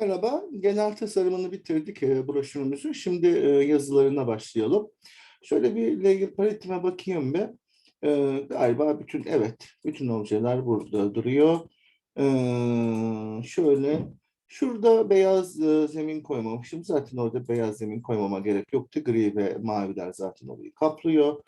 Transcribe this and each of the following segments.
Merhaba, genel tasarımını bitirdik e, broşürümüzün. Şimdi e, yazılarına başlayalım. Şöyle bir layer paletime bakayım bir. E, galiba bütün, evet, bütün objeler burada duruyor. E, şöyle, şurada beyaz e, zemin koymamışım. Zaten orada beyaz zemin koymama gerek yoktu. Gri ve maviler zaten orayı kaplıyor.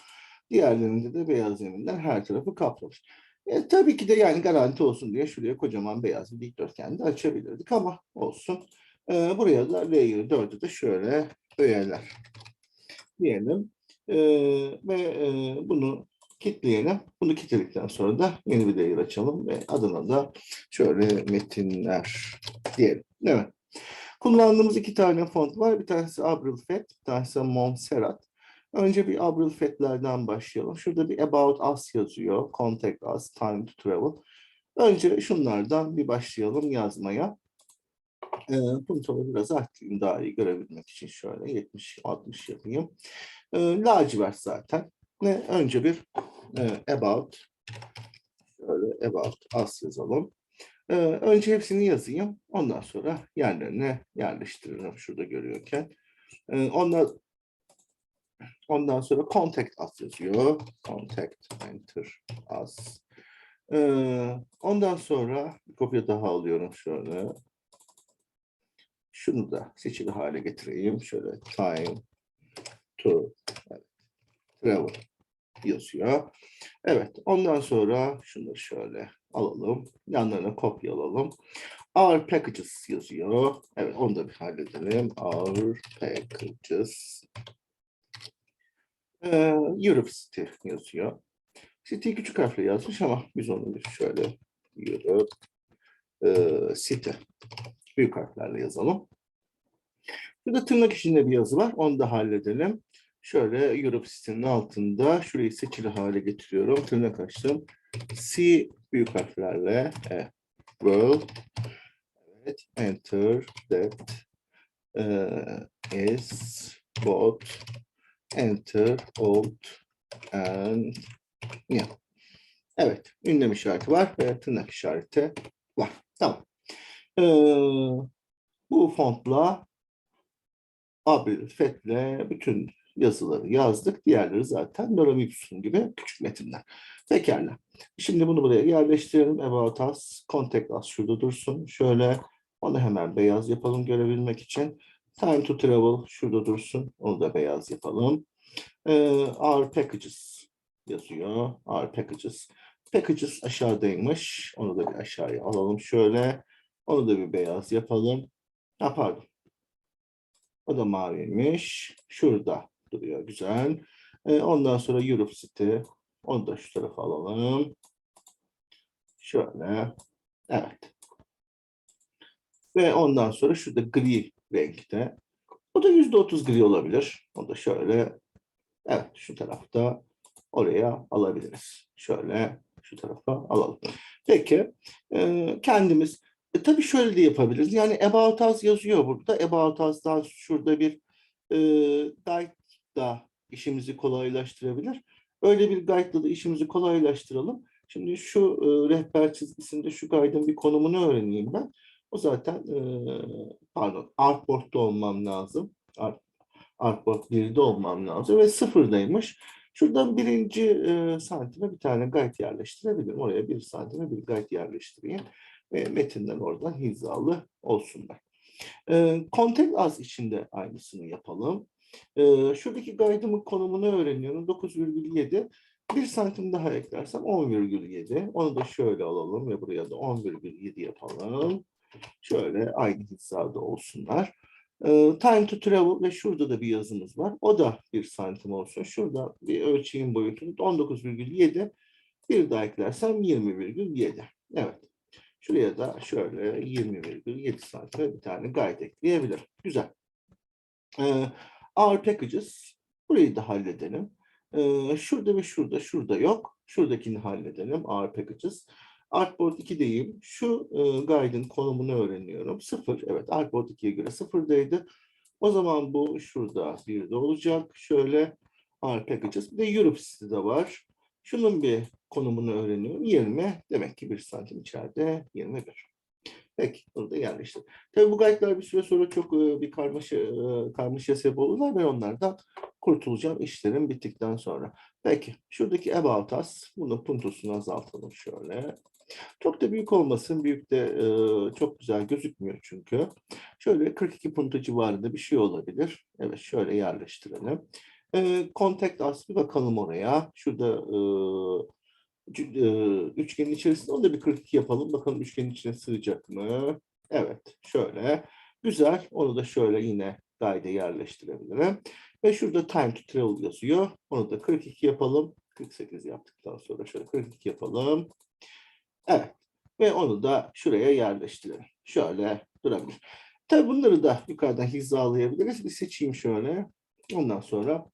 Diğerlerinde de beyaz zeminler her tarafı kaplamış. E, tabii ki de yani garanti olsun diye şuraya kocaman beyaz bir dikdörtgen de açabilirdik ama olsun. E, buraya da layer 4'ü de şöyle öğeler diyelim. E, ve e, bunu kilitleyelim. Bunu kilitledikten sonra da yeni bir layer açalım ve adına da şöyle metinler diyelim. Evet. Kullandığımız iki tane font var. Bir tanesi Abril Fett, bir tanesi Montserrat. Önce bir Abril Fett'lerden başlayalım. Şurada bir About Us yazıyor. Contact Us, Time to Travel. Önce şunlardan bir başlayalım yazmaya. Ee, Punto'yu biraz arttırayım daha iyi görebilmek için şöyle 70-60 yapayım. Ee, lacivert zaten. Ve önce bir e, About şöyle About Us yazalım. Ee, önce hepsini yazayım. Ondan sonra yerlerine yerleştiririm şurada görüyorken. Ee, ondan Ondan sonra contact us yazıyor. Contact enter us. Ee, ondan sonra bir kopya daha alıyorum şöyle. Şunu da seçili hale getireyim. Şöyle time to evet, travel yazıyor. Evet, ondan sonra şunları şöyle alalım. Yanlarına kopya alalım. Our packages yazıyor. Evet, onu da bir halledelim. Our packages ee, Europe City yazıyor. City küçük harfle yazmış ama biz onu şöyle Europe e, City büyük harflerle yazalım. Burada tırnak içinde bir yazı var. Onu da halledelim. Şöyle Europe City'nin altında şurayı seçili hale getiriyorum. Tırnak açtım. C büyük harflerle e, world evet, enter that e, is both enter, old and new. Evet, ünlem işareti var ve tırnak işareti var. Tamam. Ee, bu fontla Abril, Feth'le bütün yazıları yazdık. Diğerleri zaten Loramipsum gibi küçük metinler. Pekala. Şimdi bunu buraya yerleştirelim. About Us, Contact Us şurada dursun. Şöyle onu hemen beyaz yapalım görebilmek için. Time to travel şurada dursun. Onu da beyaz yapalım. Ee, our packages yazıyor. Our packages. Packages aşağıdaymış. Onu da bir aşağıya alalım şöyle. Onu da bir beyaz yapalım. Ha pardon. O da maviymiş. Şurada duruyor. Güzel. Ee, ondan sonra Europe City. Onu da şu tarafa alalım. Şöyle. Evet. Ve ondan sonra şurada gri renkte. O da yüzde otuz gri olabilir. O da şöyle. Evet şu tarafta oraya alabiliriz. Şöyle şu tarafa alalım. Peki e, kendimiz e, tabii şöyle de yapabiliriz. Yani About Us yazıyor burada. About Us'dan şurada bir e, guide da işimizi kolaylaştırabilir. Öyle bir guide'la da işimizi kolaylaştıralım. Şimdi şu e, rehber çizgisinde şu guide'ın bir konumunu öğreneyim ben. O zaten e, pardon artboard'da olmam lazım. Art, artboard 1'de olmam lazım ve sıfırdaymış. Şuradan birinci e, santime bir tane guide yerleştirebilirim. Oraya bir santime bir guide yerleştireyim. Ve metinden oradan hizalı olsunlar. E, contact az içinde aynısını yapalım. E, şuradaki guide'ımın konumunu öğreniyorum. 9,7. Bir santim daha eklersem 10,7. Onu da şöyle alalım ve buraya da 10,7 yapalım. Şöyle aynı hizada olsunlar. Ee, time to travel ve şurada da bir yazımız var. O da bir santim olsun. Şurada bir ölçeğin boyutu 19,7. Bir daha eklersem 20,7. Evet. Şuraya da şöyle 20,7 santim bir tane guide ekleyebilirim. Güzel. Ee, our packages. Burayı da halledelim. Ee, şurada ve şurada, şurada yok. Şuradakini halledelim. Our packages. Artboard 2'deyim. Şu e, guide'ın konumunu öğreniyorum. 0. Evet Artboard 2'ye göre 0'daydı. O zaman bu şurada 1'de olacak. Şöyle R packages. Bir de Europe City'de var. Şunun bir konumunu öğreniyorum. 20. Demek ki 1 santim içeride 21. Peki, bunu da yerleştir. Tabii bu guide'lar bir süre sonra çok e, bir karmaşa, e, karmaşa sebep olurlar. Ben onlardan kurtulacağım işlerim bittikten sonra. Peki, şuradaki about us, bunun puntosunu azaltalım şöyle. Çok da büyük olmasın, büyük de e, çok güzel gözükmüyor çünkü. Şöyle 42 punto civarında bir şey olabilir. Evet, şöyle yerleştirelim. E, contact us, bir bakalım oraya. Şurada e, üçgenin içerisinde onu da bir 42 yapalım. Bakalım üçgenin içine sığacak mı? Evet, şöyle. Güzel. Onu da şöyle yine guide'e yerleştirebilirim. Ve şurada time to travel yazıyor. Onu da 42 yapalım. 48 yaptıktan sonra şöyle 42 yapalım. Evet. Ve onu da şuraya yerleştirelim. Şöyle durabilir. Tabii bunları da yukarıdan hizalayabiliriz. Bir seçeyim şöyle. Ondan sonra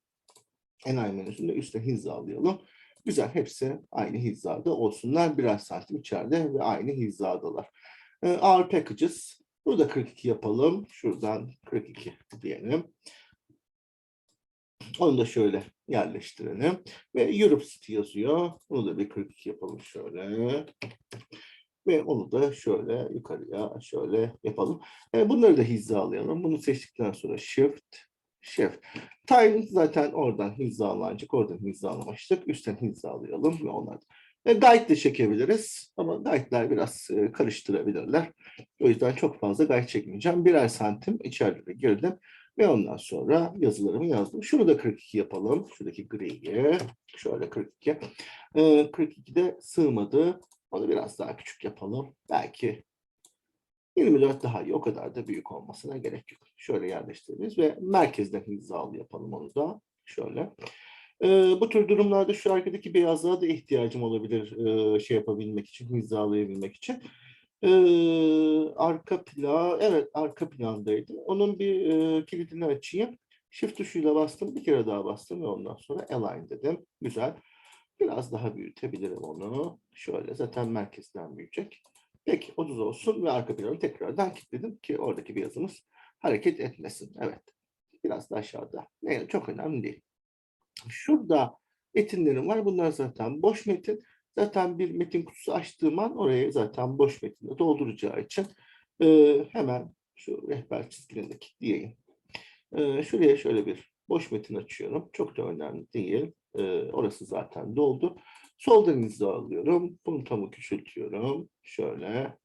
enay menüsünde üstte hizalayalım. Güzel. Hepsi aynı hizada olsunlar. Birer santim içeride ve aynı hizadalar. Ee, Our packages. Burada 42 yapalım. Şuradan 42 diyelim. Onu da şöyle yerleştirelim. Ve Europe City yazıyor. Onu da bir 42 yapalım şöyle. Ve onu da şöyle yukarıya şöyle yapalım. E, bunları da hizalayalım. Bunu seçtikten sonra Shift, Shift. Time zaten oradan hizalanacak. Oradan hizalamıştık. Üstten hizalayalım ve onları. E, guide de çekebiliriz. Ama guide'ler biraz e, karıştırabilirler. O yüzden çok fazla guide çekmeyeceğim. Birer santim içeride girdim. Ve ondan sonra yazılarımı yazdım. Şunu da 42 yapalım. Şuradaki griyi. Şöyle 42. Ee, 42'de sığmadı. Onu biraz daha küçük yapalım. Belki 24 daha iyi. O kadar da büyük olmasına gerek yok. Şöyle yerleştiririz ve merkezden hizalı yapalım onu da. Şöyle. Ee, bu tür durumlarda şu arkadaki beyazlığa da ihtiyacım olabilir e, şey yapabilmek için, hizalayabilmek için. Ee, arka plan, evet arka plandaydı. Onun bir e, kilidini açayım. Shift tuşuyla bastım, bir kere daha bastım ve ondan sonra align dedim. Güzel. Biraz daha büyütebilirim onu. Şöyle zaten merkezden büyüyecek. Peki 30 olsun ve arka planı tekrardan kilitledim ki oradaki beyazımız hareket etmesin. Evet. Biraz da aşağıda. Yani çok önemli değil. Şurada metinlerim var. Bunlar zaten boş metin. Zaten bir metin kutusu açtığım an oraya zaten boş metinle dolduracağı için e, hemen şu rehber çizgilerini kilitleyeyim. E, şuraya şöyle bir boş metin açıyorum. Çok da önemli değil. E, orası zaten doldu. Soldan imza alıyorum. Puntomu küçültüyorum. Şöyle.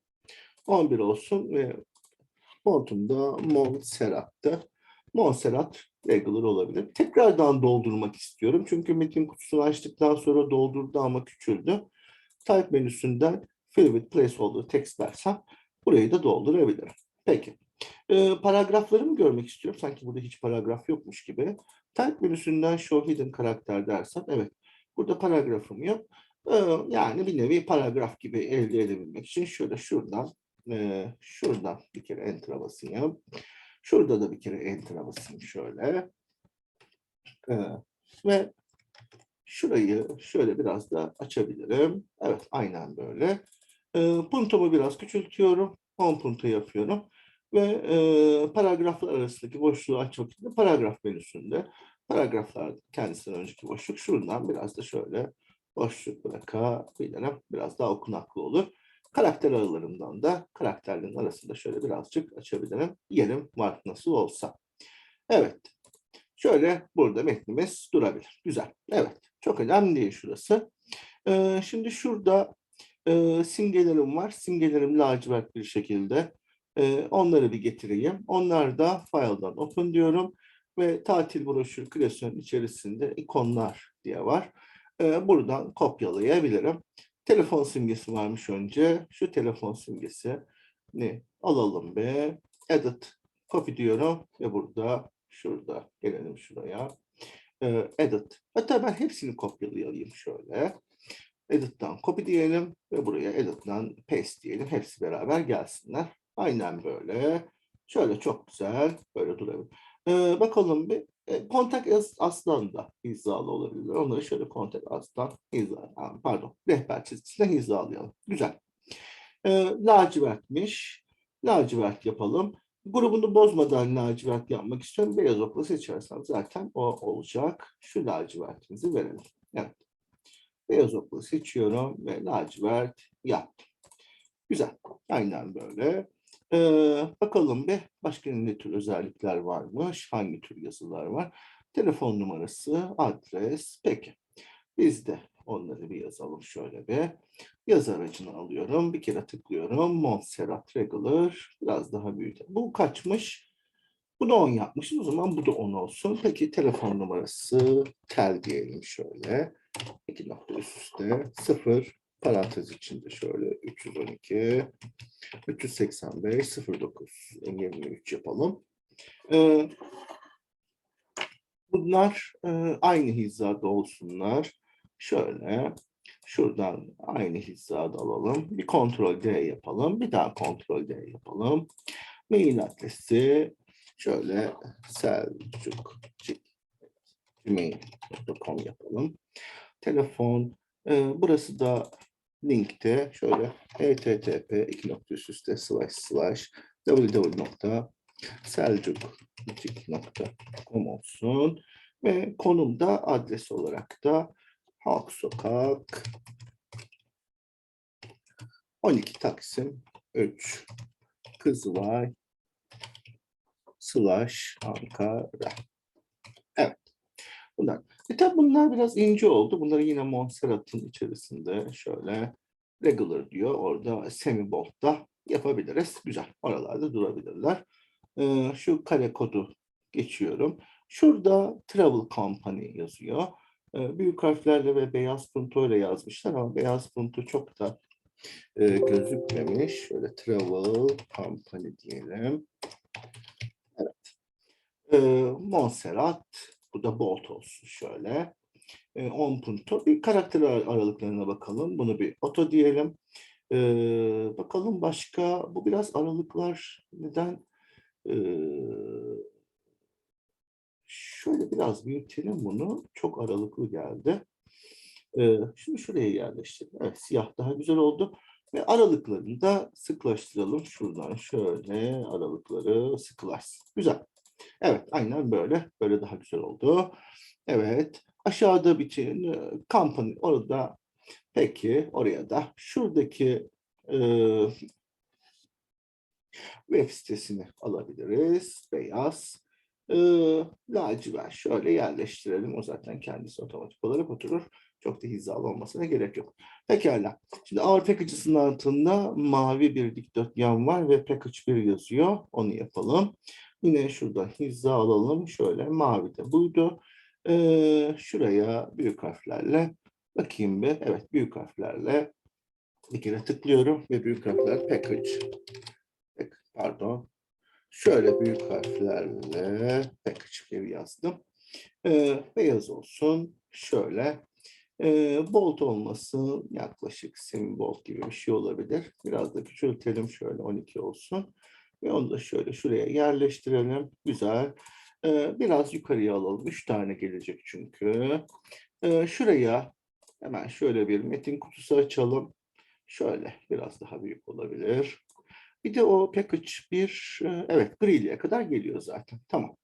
11 olsun ve fontum da Montserrat'tı. Montserrat regular olabilir. Tekrardan doldurmak istiyorum. Çünkü metin kutusunu açtıktan sonra doldurdu ama küçüldü. Type menüsünden fill with placeholder text dersem burayı da doldurabilirim. Peki. Ee, paragraflarımı görmek istiyorum. Sanki burada hiç paragraf yokmuş gibi. Type menüsünden show hidden karakter dersem evet. Burada paragrafım yok. Ee, yani bir nevi paragraf gibi elde edebilmek için şöyle şuradan e, şuradan bir kere enter'a basayım. Şurada da bir kere enter'a basayım şöyle. Ee, ve şurayı şöyle biraz da açabilirim. Evet aynen böyle. Ee, puntomu biraz küçültüyorum. 10 punto yapıyorum. Ve e, paragraflar arasındaki boşluğu açmak için paragraf menüsünde paragraflar kendisinden önceki boşluk şuradan biraz da şöyle boşluk bırakabilirim. Biraz daha okunaklı olur. Karakter aralarından da karakterlerin arasında şöyle birazcık açabilirim. Yerim var nasıl olsa. Evet. Şöyle burada metnimiz durabilir. Güzel. Evet. Çok önemli değil şurası. Ee, şimdi şurada e, simgelerim var. Simgelerim lacivert bir şekilde. Ee, onları bir getireyim. Onlar da file'dan open diyorum. Ve tatil broşür klasörün içerisinde ikonlar diye var. Ee, buradan kopyalayabilirim. Telefon simgesi varmış önce. Şu telefon simgesi ne alalım be. Edit copy diyorum ve burada şurada gelelim şuraya. Ee, edit. Hatta ben hepsini kopyalayayım şöyle. Edit'ten copy diyelim ve buraya edit'ten paste diyelim. Hepsi beraber gelsinler. Aynen böyle. Şöyle çok güzel. Böyle durabilir. Ee, bakalım bir. E, kontak as- aslan da hizalı olabilir. Onları şöyle kontak aslan hizalı. Pardon. Rehber çizgisine hizalayalım. Güzel. Ee, lacivertmiş. Lacivert yapalım. Grubunu bozmadan lacivert yapmak istiyorum. Beyaz okla seçersem zaten o olacak. Şu lacivertimizi verelim. Evet. Beyaz okla seçiyorum ve lacivert yaptım. Güzel. Aynen böyle. Ee, bakalım bir başka ne tür özellikler varmış, hangi tür yazılar var. Telefon numarası, adres, peki. Biz de onları bir yazalım şöyle bir. Yaz aracını alıyorum, bir kere tıklıyorum. Montserrat Regular, biraz daha büyüt. Bu kaçmış? Bu da 10 yapmışız, o zaman bu da 10 olsun. Peki telefon numarası, tel diyelim şöyle. İki nokta üst üste, 0, parantez içinde şöyle 312, 385, 09, 23 yapalım. Ee, bunlar e, aynı hizada olsunlar. Şöyle şuradan aynı hizada alalım. Bir kontrol D yapalım. Bir daha kontrol D yapalım. Mail adresi şöyle selçuk yapalım. Telefon e, burası da linkte şöyle http iki nokta üst üste slash slash www.selcukbutik.com olsun ve konumda adres olarak da Halk Sokak 12 Taksim 3 Kızılay slash Ankara. Evet. Bunlar. E tabi bunlar biraz ince oldu. Bunları yine Montserrat'ın içerisinde şöyle regular diyor. Orada semibold'da yapabiliriz. Güzel. Oralarda durabilirler. Ee, şu kare kodu geçiyorum. Şurada Travel Company yazıyor. Ee, büyük harflerle ve beyaz puntoyla yazmışlar ama beyaz punto çok da e, gözükmemiş. Şöyle Travel Company diyelim. Evet. Ee, Montserrat. Bu da Bolt olsun şöyle. Ee, 10 punto. Bir karakter ar- aralıklarına bakalım. Bunu bir oto diyelim. Ee, bakalım başka. Bu biraz aralıklar neden? Ee, şöyle biraz büyütelim bunu. Çok aralıklı geldi. Ee, şimdi şuraya yerleştirelim. Evet siyah daha güzel oldu. Ve aralıklarını da sıklaştıralım. Şuradan şöyle aralıkları sıkılaşsın. Güzel. Evet aynen böyle. Böyle daha güzel oldu. Evet. Aşağıda bütün e, company orada peki oraya da şuradaki e, web sitesini alabiliriz. Beyaz. E, lacivert şöyle yerleştirelim. O zaten kendisi otomatik olarak oturur. Çok da hizalı olmasına gerek yok. Pekala. Şimdi Our Packages'ın altında mavi bir dikdörtgen var ve Package 1 yazıyor. Onu yapalım. Yine şuradan hiza alalım. Şöyle mavi de buydu. Ee, şuraya büyük harflerle bakayım bir. Evet büyük harflerle bir kere tıklıyorum ve büyük harfler package. Pardon. Şöyle büyük harflerle package bir yazdım. Ee, beyaz olsun. Şöyle. Ee, bolt olması yaklaşık semi bolt gibi bir şey olabilir. Biraz da küçültelim şöyle 12 olsun. Ve onu da şöyle şuraya yerleştirelim. Güzel. Ee, biraz yukarıya alalım. Üç tane gelecek çünkü. Ee, şuraya hemen şöyle bir metin kutusu açalım. Şöyle biraz daha büyük olabilir. Bir de o package bir evet gri'liye kadar geliyor zaten. Tamam.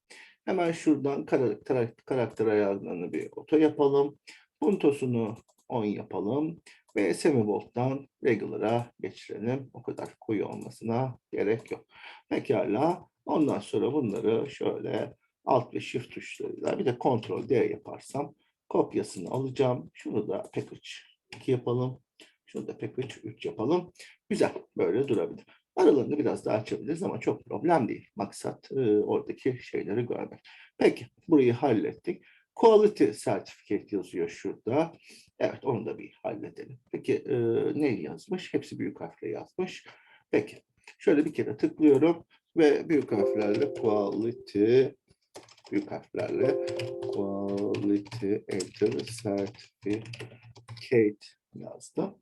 Hemen şuradan karakter, karakter ayarlarını bir oto yapalım. Puntosunu 10 yapalım. Ve semibolt'tan regular'a geçirelim. O kadar koyu olmasına gerek yok. Pekala. Ondan sonra bunları şöyle alt ve shift tuşlarıyla bir de kontrol D yaparsam kopyasını alacağım. Şunu da package 2 yapalım. Şunu da package 3 yapalım. Güzel. Böyle durabilir. Aralarını biraz daha açabiliriz ama çok problem değil. Maksat e, oradaki şeyleri görmek. Peki. Burayı hallettik. Quality Certificate yazıyor şurada. Evet onu da bir halledelim. Peki e, ne yazmış? Hepsi büyük harfle yazmış. Peki. Şöyle bir kere tıklıyorum ve büyük harflerle quality büyük harflerle quality enter certificate yazdım.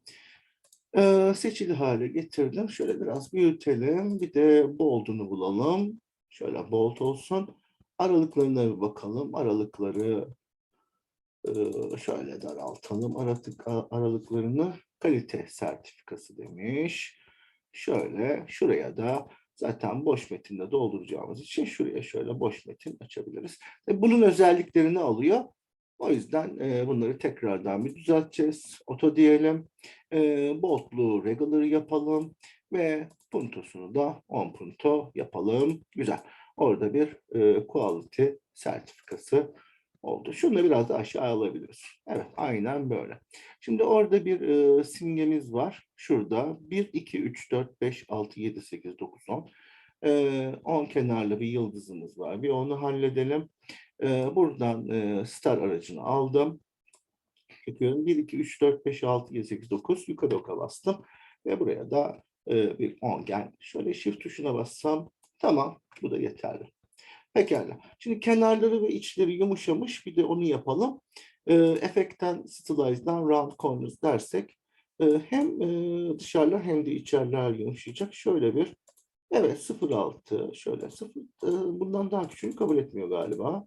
Ee, seçili hale getirdim. Şöyle biraz büyütelim. Bir de bold'unu bulalım. Şöyle bold olsun. Aralıklarına bir bakalım. Aralıkları şöyle daraltalım. Aralık, aralıklarını kalite sertifikası demiş. Şöyle şuraya da zaten boş metinde dolduracağımız için şuraya şöyle boş metin açabiliriz. E, bunun özelliklerini alıyor. O yüzden e, bunları tekrardan bir düzelteceğiz. Oto diyelim. E, bold'lu regular yapalım. Ve puntosunu da 10 punto yapalım. Güzel. Orada bir e, quality sertifikası oldu. Şunu da biraz da aşağı alabiliriz. Evet, aynen böyle. Şimdi orada bir e, simgemiz var. Şurada 1, 2, 3, 4, 5, 6, 7, 8, 9, 10. E, 10 kenarlı bir yıldızımız var. Bir onu halledelim. E, buradan e, star aracını aldım. Yapıyorum. 1, 2, 3, 4, 5, 6, 7, 8, 9. Yukarı oka bastım. Ve buraya da e, bir 10 gel. Şöyle shift tuşuna bassam tamam. Bu da yeterli. Pekala. Şimdi kenarları ve içleri yumuşamış. Bir de onu yapalım. E, Effect'ten, Stylize'dan Round Corners dersek e, hem e, dışarılar hem de içeriler yumuşayacak. Şöyle bir Evet 0.6 şöyle 0 e, bundan daha küçüğünü kabul etmiyor galiba.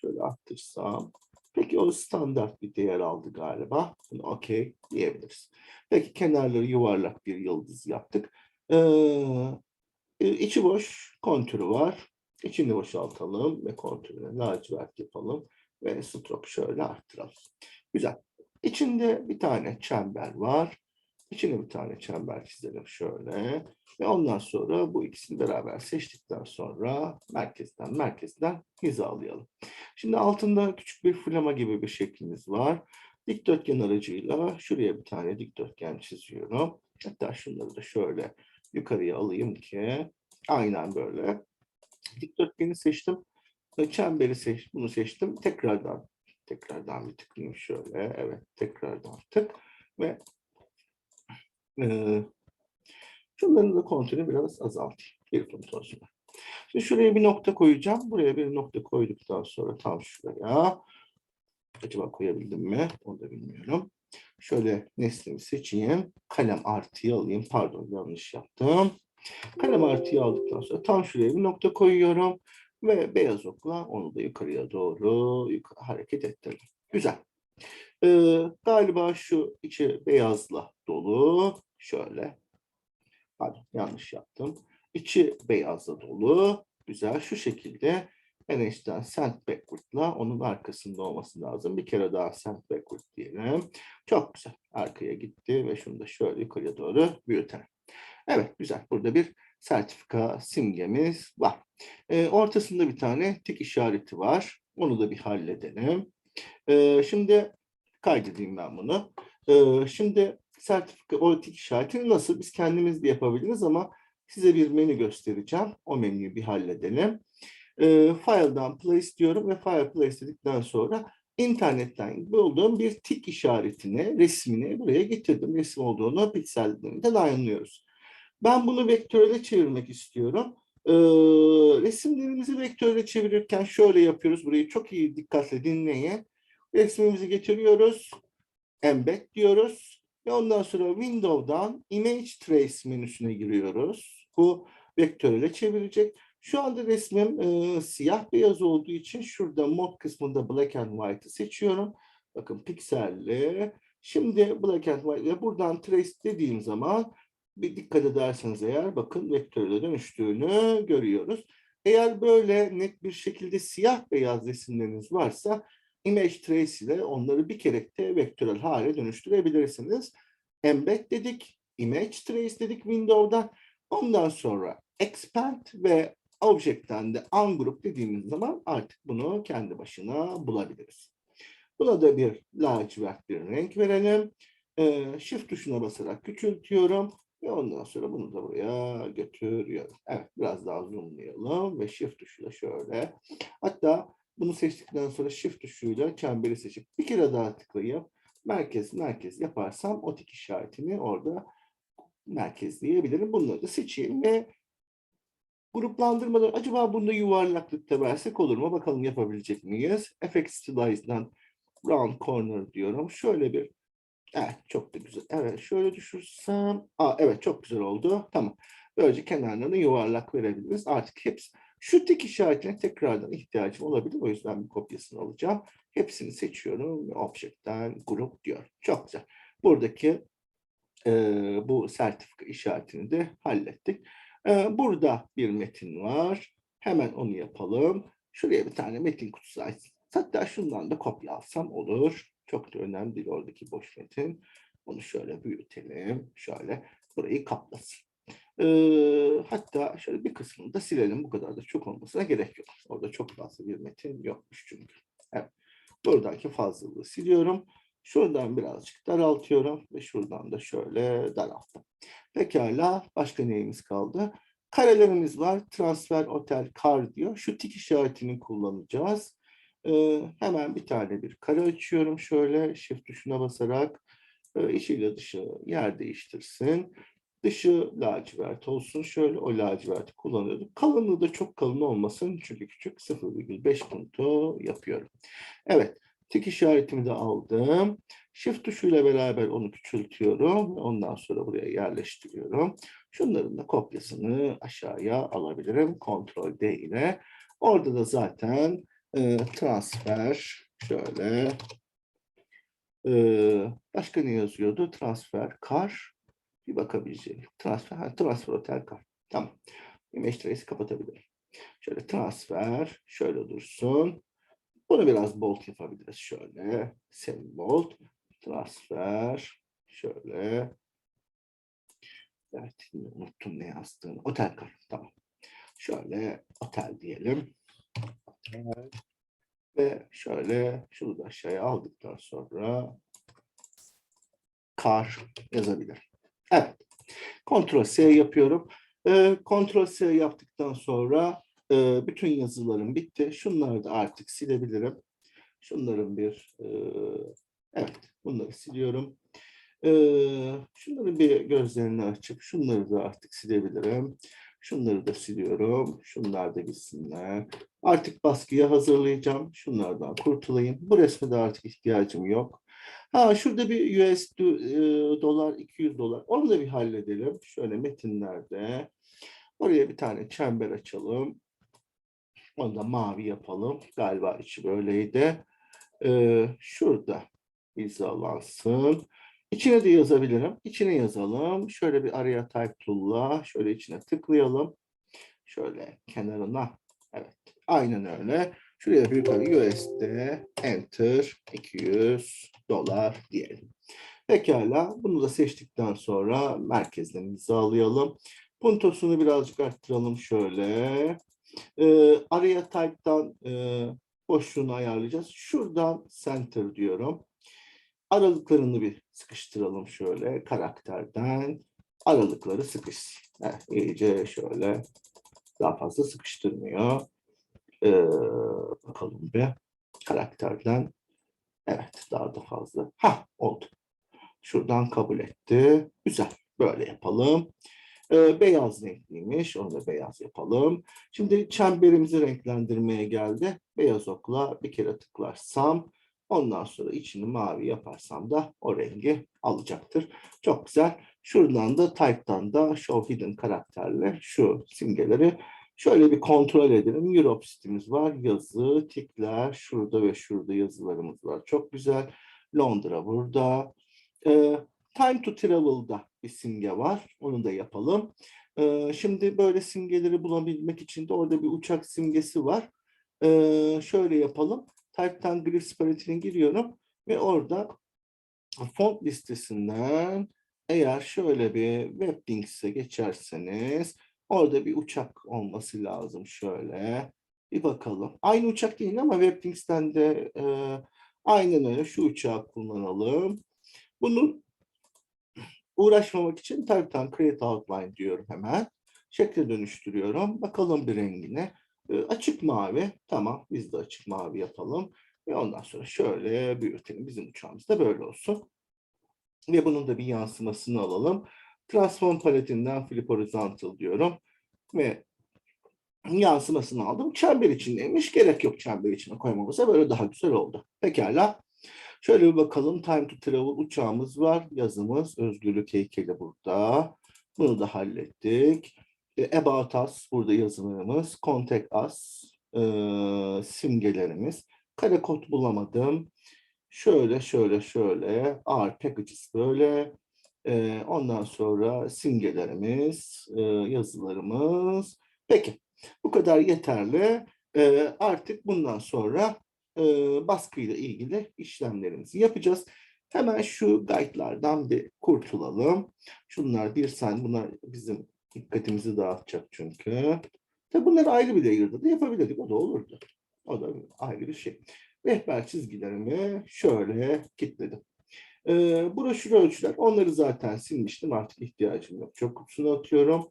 Şöyle arttırsam. Peki o standart bir değer aldı galiba. Bunu okey diyebiliriz. Peki kenarları yuvarlak bir yıldız yaptık. Ee, içi boş kontürü var. İçini boşaltalım ve kontürünü lacivert yapalım. Ve stroke şöyle arttıralım. Güzel. İçinde bir tane çember var. İçine bir tane çember çizelim şöyle. Ve ondan sonra bu ikisini beraber seçtikten sonra merkezden merkezden hizalayalım. Şimdi altında küçük bir flama gibi bir şeklimiz var. Dikdörtgen aracıyla şuraya bir tane dikdörtgen çiziyorum. Hatta şunları da şöyle yukarıya alayım ki aynen böyle. Dikdörtgeni seçtim. Çemberi seç, bunu seçtim. Tekrardan tekrardan bir tıklayayım şöyle. Evet tekrardan tık ve ee, şunların da kontürünü biraz azaltayım. Bir sonra. Şimdi şuraya bir nokta koyacağım. Buraya bir nokta koyduktan sonra tam şuraya. Acaba koyabildim mi? Onu da bilmiyorum. Şöyle nesnemi seçeyim. Kalem artıyı alayım. Pardon yanlış yaptım. Kalem artıyı aldıktan sonra tam şuraya bir nokta koyuyorum. Ve beyaz okla onu da yukarıya doğru yukarı hareket ettirdim. Güzel. Ee, galiba şu içi beyazla dolu. Şöyle. Pardon yanlış yaptım. İçi beyazla dolu. Güzel şu şekilde NH'den send backward'la onun arkasında olması lazım. Bir kere daha send backward diyelim. Çok güzel. Arkaya gitti ve şunu da şöyle yukarıya doğru büyütelim. Evet güzel. Burada bir sertifika simgemiz var. Ee, ortasında bir tane tik işareti var. Onu da bir halledelim. Ee, şimdi kaydedeyim ben bunu. Ee, şimdi sertifika o tik işaretini nasıl biz kendimiz de yapabiliriz ama size bir menü göstereceğim. O menüyü bir halledelim. Ee, file'dan place diyorum ve file place dedikten sonra internetten bulduğum bir tik işaretini, resmini buraya getirdim. Resim olduğunu pikselden anlıyoruz. Ben bunu vektöre çevirmek istiyorum. Ee, resimlerimizi vektöre çevirirken şöyle yapıyoruz. Burayı çok iyi dikkatle dinleyin. Resmimizi getiriyoruz. Embed diyoruz. Ve ondan sonra Window'dan Image Trace menüsüne giriyoruz. Bu vektöre çevirecek. Şu anda resmim e, siyah beyaz olduğu için şurada mod kısmında Black and White'ı seçiyorum. Bakın pikselli. Şimdi Black and White ve buradan Trace dediğim zaman bir dikkat ederseniz eğer bakın vektörle dönüştüğünü görüyoruz. Eğer böyle net bir şekilde siyah beyaz resimleriniz varsa image trace ile onları bir kere de vektörel hale dönüştürebilirsiniz. Embed dedik, image trace dedik Window'dan. Ondan sonra expand ve object'ten de ungroup dediğimiz zaman artık bunu kendi başına bulabiliriz. Buna da bir lacivert bir renk verelim. Ee, shift tuşuna basarak küçültüyorum. Ve ondan sonra bunu da buraya götürüyorum. Evet biraz daha zoomlayalım ve shift tuşuyla şöyle. Hatta bunu seçtikten sonra shift tuşuyla çemberi seçip bir kere daha tıklayıp merkez merkez yaparsam o tik işaretini orada merkezleyebilirim. Bunları da seçeyim ve gruplandırmadan acaba bunda yuvarlaklıkta versek olur mu? Bakalım yapabilecek miyiz? FX Stylize'dan round corner diyorum. Şöyle bir Evet çok da güzel. Evet şöyle düşürsem. Aa, evet çok güzel oldu. Tamam. Böylece kenarlarını yuvarlak verebiliriz. Artık hepsi. Şu tik işaretine tekrardan ihtiyacım olabilir. O yüzden bir kopyasını alacağım. Hepsini seçiyorum Object'ten grup diyor. Çok güzel. Buradaki e, bu sertifika işaretini de hallettik. E, burada bir metin var. Hemen onu yapalım. Şuraya bir tane metin kutusu açsın. Hatta şundan da kopya alsam olur. Çok da önemli değil oradaki boş metin. Onu şöyle büyütelim. Şöyle burayı kaplasın. Ee, hatta şöyle bir kısmını da silelim. Bu kadar da çok olmasına gerek yok. Orada çok fazla bir metin yokmuş çünkü. Evet. Buradaki fazlalığı siliyorum. Şuradan birazcık daraltıyorum ve şuradan da şöyle daralttım. Pekala başka neyimiz kaldı? Karelerimiz var. Transfer otel kar diyor. Şu tik işaretini kullanacağız. Ee, hemen bir tane bir kare açıyorum. Şöyle shift tuşuna basarak e, içiyle dışı yer değiştirsin. Dışı lacivert olsun. Şöyle o laciverti kullanıyorduk. Kalınlığı da çok kalın olmasın. Çünkü küçük 0,5 punto yapıyorum. Evet. Tik işaretimi de aldım. Shift tuşuyla beraber onu küçültüyorum. Ondan sonra buraya yerleştiriyorum. Şunların da kopyasını aşağıya alabilirim. Ctrl D ile. Orada da zaten e, transfer şöyle e, başka ne yazıyordu? Transfer kar bir bakabileceğim. Transfer, transfer otel kar. Tamam. Image trace'i kapatabilirim. Şöyle transfer şöyle dursun. Bunu biraz bold yapabiliriz. Şöyle semi bold transfer şöyle Evet, unuttum ne yazdığını. Otel kar. Tamam. Şöyle otel diyelim. Otel. Ve şöyle şunu da aşağıya aldıktan sonra kar yazabilirim. Evet. Ctrl S yapıyorum. Ee, Ctrl S yaptıktan sonra e, bütün yazılarım bitti. Şunları da artık silebilirim. Şunların bir e, evet bunları siliyorum. Ee, şunları bir gözlerini açıp şunları da artık silebilirim. Şunları da siliyorum. Şunlar da gitsinler. Artık baskıya hazırlayacağım. Şunlardan kurtulayım. Bu resme de artık ihtiyacım yok. Ha şurada bir US do- e, dolar 200 dolar. Onu da bir halledelim. Şöyle metinlerde. Oraya bir tane çember açalım. Onu da mavi yapalım. Galiba içi böyleydi. Ee, şurada hizalansın. İçine de yazabilirim. İçine yazalım. Şöyle bir araya type tool'la şöyle içine tıklayalım. Şöyle kenarına. Evet. Aynen öyle. Şuraya yukarı USD enter 200 dolar diyelim. Pekala. Bunu da seçtikten sonra merkezden hizalayalım. Puntosunu birazcık arttıralım şöyle. Ee, araya type'dan e, boşluğunu ayarlayacağız. Şuradan center diyorum. Aralıklarını bir sıkıştıralım şöyle karakterden. Aralıkları sıkışsın. Evet, iyice şöyle daha fazla sıkıştırmıyor. Ee, bakalım bir karakterden. Evet daha da fazla. Ha oldu. Şuradan kabul etti. Güzel. Böyle yapalım. Ee, beyaz renkliymiş. Onu da beyaz yapalım. Şimdi çemberimizi renklendirmeye geldi. Beyaz okla bir kere tıklarsam ondan sonra içini mavi yaparsam da o rengi alacaktır. Çok güzel. Şuradan da type'dan da show hidden karakterle şu simgeleri şöyle bir kontrol edelim. Europe sitemiz var. Yazı, tikler şurada ve şurada yazılarımız var. Çok güzel. Londra burada. Ee, time to travel'da bir simge var. Onu da yapalım. Ee, şimdi böyle simgeleri bulabilmek için de orada bir uçak simgesi var. Ee, şöyle yapalım. Type'tan grid palettine giriyorum ve orada font listesinden eğer şöyle bir WebThings'e geçerseniz orada bir uçak olması lazım şöyle. Bir bakalım. Aynı uçak değil ama WebThings'ten de e, aynen öyle şu uçağı kullanalım. Bunu uğraşmamak için Type'tan Create Outline diyorum hemen. Şekle dönüştürüyorum. Bakalım bir rengine. E, açık mavi. Tamam biz de açık mavi yapalım. Ve ondan sonra şöyle büyütelim. Bizim uçağımız da böyle olsun. Ve bunun da bir yansımasını alalım. Transform paletinden Flip Horizontal diyorum. Ve yansımasını aldım. Çember içindeymiş. Gerek yok çember içine koymamıza. Böyle daha güzel oldu. Pekala. Şöyle bir bakalım. Time to Travel uçağımız var. Yazımız. Özgürlük heykeli burada. Bunu da hallettik. E, About Us burada yazılarımız. Contact Us e, simgelerimiz. Kare kod bulamadım. Şöyle şöyle şöyle. R packages böyle. E, ondan sonra simgelerimiz, e, yazılarımız. Peki. Bu kadar yeterli. E, artık bundan sonra e, baskıyla ilgili işlemlerimizi yapacağız. Hemen şu guide'lardan bir kurtulalım. Şunlar bir saniye, bunlar bizim Dikkatimizi dağıtacak çünkü. Tabi bunları ayrı bir layer'da da yapabilirdik. O da olurdu. O da ayrı bir şey. Rehber çizgilerimi şöyle kilitledim. Ee, broşür ölçüler. Onları zaten silmiştim. Artık ihtiyacım yok. Çok kutusuna atıyorum.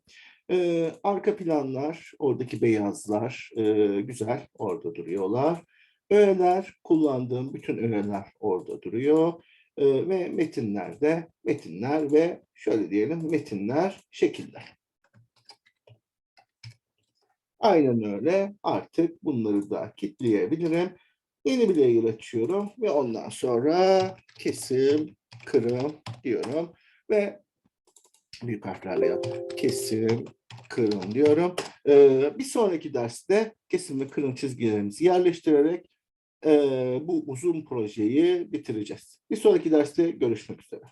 Ee, arka planlar, oradaki beyazlar e, güzel. Orada duruyorlar. Öğeler, kullandığım bütün öğeler orada duruyor. Ee, ve metinlerde metinler ve şöyle diyelim metinler, şekiller. Aynen öyle. Artık bunları da kilitleyebilirim. Yeni bir layer açıyorum ve ondan sonra kesim, kırım diyorum ve büyük harflerle yap. Kesim, kırım diyorum. Ee, bir sonraki derste kesim ve kırım çizgilerimizi yerleştirerek bu uzun projeyi bitireceğiz. Bir sonraki derste görüşmek üzere.